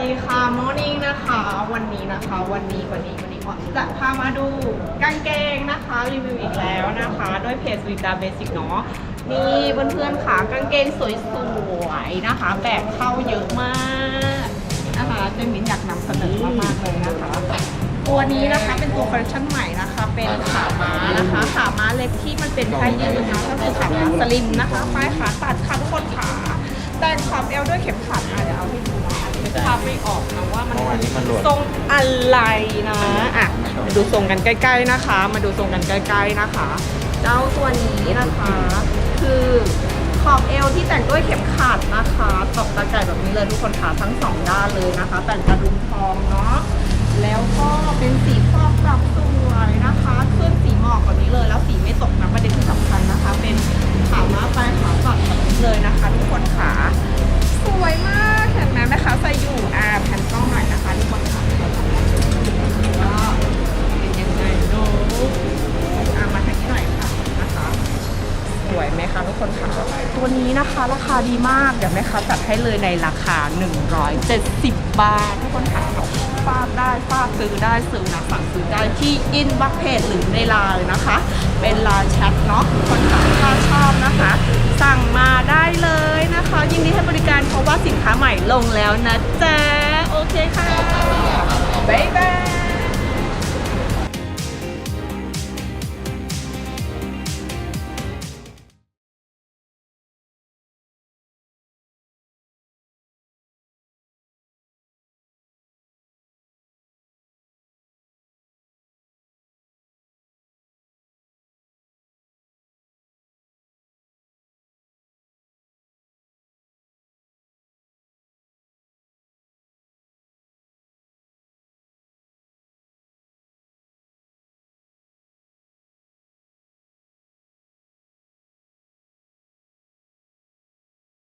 ดีค่ะโมนิ่งนะคะ วันนี้นะคะ วันนี้วันนี้วันนี้จะพามาดูกางเกงนะคะ รีวิวอีกแล้วนะคะด้วยเพจวิตาเบสิกเนาะนี่เพื่อนๆค่ะกางเกงสวยๆนะคะ แบบเข้าเยอะมากนะคะเจมินอยากนำเสนอมากๆเลยนะคะตัวนี้นะคะเป็นตัวคอลเลคชันใหม่นะคะ เป็นขาม้านะคะขาม้าเล็กที่มันเป็นไทยืนนะก็คือขาม้าสลิมนะคะปลายขาตัดค่ะทุกคนขา แต่งขอบเอวด้วยเข็มขัดอะเดี๋ยวเอาให้ดูนะคะเป็นภาพไม่ออกนะว่ามันเมื่อวานนี้มันหลวมทรงอะไรนะอะมาดูทรงกันใกล้ ๆนะคะ มาดูทรงกันใกล้ ๆนะคะ เจ้าตัวนี้นะคะ คือขอบเอวที่แต่งด้วยเข็มขัดนะคะตอกตาไก่แบบนี้เลยทุกคนขาทั้งสองด้านเลยนะคะ แต่งกระดุมทองเนาะแล้วก็เป็นสีฟอกปรับ คะทุกคนคะตัวนี้นะคะราคาดีมาก เดี๋ยวแม่ค้าจัดให้เลยในราคา 170 บาททุกคนค่ะฝากได้ฝากซื้อได้ซื้อนะสั่งซื้อได้ที่อินบัคเพจหรือในไลน์นะคะ เป็นไลน์แชทเนาะทุกคนค่ะถ้าชอบนะคะ สั่งมาได้เลยนะคะ ยินดีให้บริการเพราะว่าสินค้าใหม่ลงแล้วนะจ๊ะ โอเคค่ะบ๊ายบาย